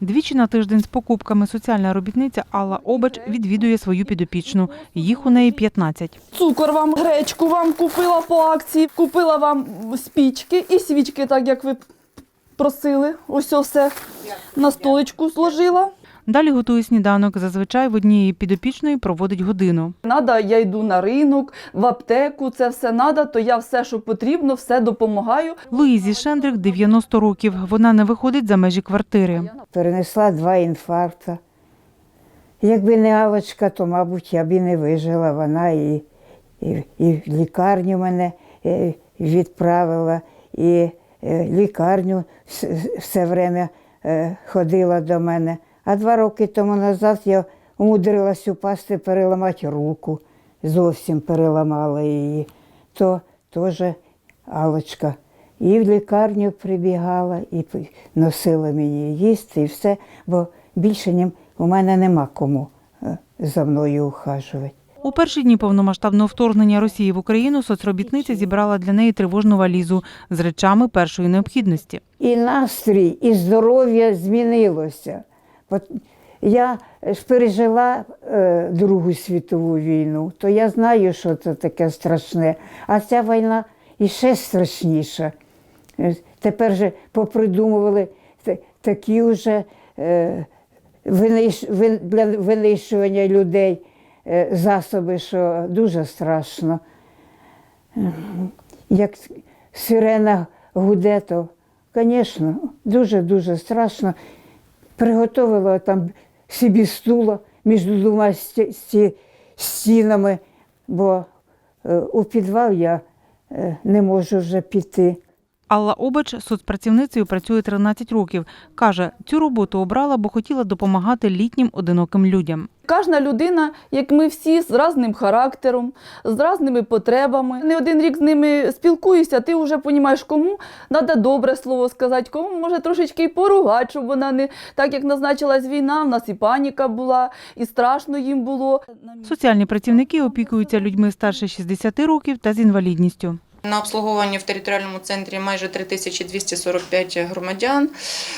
Двічі на тиждень з покупками соціальна робітниця Алла Обач відвідує свою підопічну. Їх у неї 15. Цукор вам, гречку вам купила по акції, купила вам спічки і свічки, так як ви просили. Ось все на столичку зложила. Далі готує сніданок. Зазвичай в однієї підопічної проводить годину. Надо, я йду на ринок, в аптеку, це все надо, то я все, що потрібно, все допомагаю. Луїзі Шендрик 90 років. Вона не виходить за межі квартири. перенесла два інфаркта. Якби не Алочка, то, мабуть, я б і не вижила. Вона і, і, і в лікарню мене е, відправила, і е, лікарню вс- все время е, ходила до мене. А два роки тому назад я умудрилась упасти, переламати руку, зовсім переламала її. То теж Алочка і в лікарню прибігала, і носила мені їсти, і все, бо більше нім у мене нема кому е, за мною ухажувати. У перші дні повномасштабного вторгнення Росії в Україну соцробітниця зібрала для неї тривожну валізу з речами першої необхідності. І настрій, і здоров'я змінилося. Я ж пережила е, Другу світову війну, то я знаю, що це таке страшне. А ця війна іще страшніша. Е, Тепер же попридумували такі вже е, для винищування людей е, засоби, що дуже страшно. Як сирена гуде, то, звісно, дуже-дуже страшно. Приготувала там собі стула між двома сті- сті- стінами, бо е, у підвал я е, не можу вже піти. Алла Обач соцпрацівницею працює 13 років. Каже, цю роботу обрала, бо хотіла допомагати літнім одиноким людям. Кожна людина, як ми всі, з різним характером, з різними потребами. Не один рік з ними спілкуюся, ти вже розумієш, кому треба добре слово сказати, кому може трошечки й поругати, щоб вона не так, як назначилась війна, в нас і паніка була, і страшно їм було. Соціальні працівники опікуються людьми старше 60 років та з інвалідністю. На обслуговуванні в територіальному центрі майже 3245 громадян.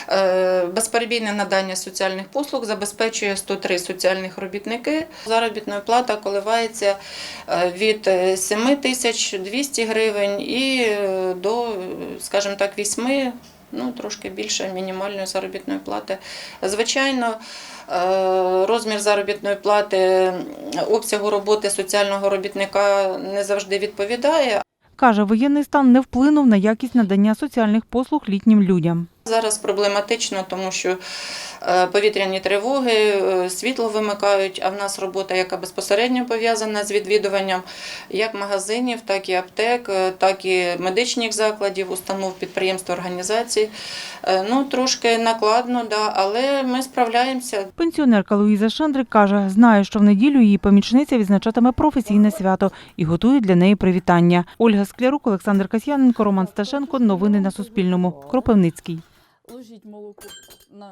Е, Безперебійне надання соціальних послуг забезпечує 103 соціальних робітники. Заробітна плата коливається е, від 7200 гривень і е, до, е, скажімо так, 8 Ну, трошки більше мінімальної заробітної плати. Звичайно, е, розмір заробітної плати обсягу роботи соціального робітника не завжди відповідає, Каже, воєнний стан не вплинув на якість надання соціальних послуг літнім людям. Зараз проблематично, тому що е, повітряні тривоги, е, світло вимикають, а в нас робота, яка безпосередньо пов'язана з відвідуванням як магазинів, так і аптек, е, так і медичних закладів, установ, підприємств, організацій. Ну, трошки накладно, да, але ми справляємося. Пенсіонерка Луїза Шендрик каже, знає, що в неділю її помічниця відзначатиме професійне свято і готує для неї привітання. Ольга Склярук, Олександр Касьяненко, Роман Сташенко. Новини на Суспільному. Кропивницький. Ложіть молоко на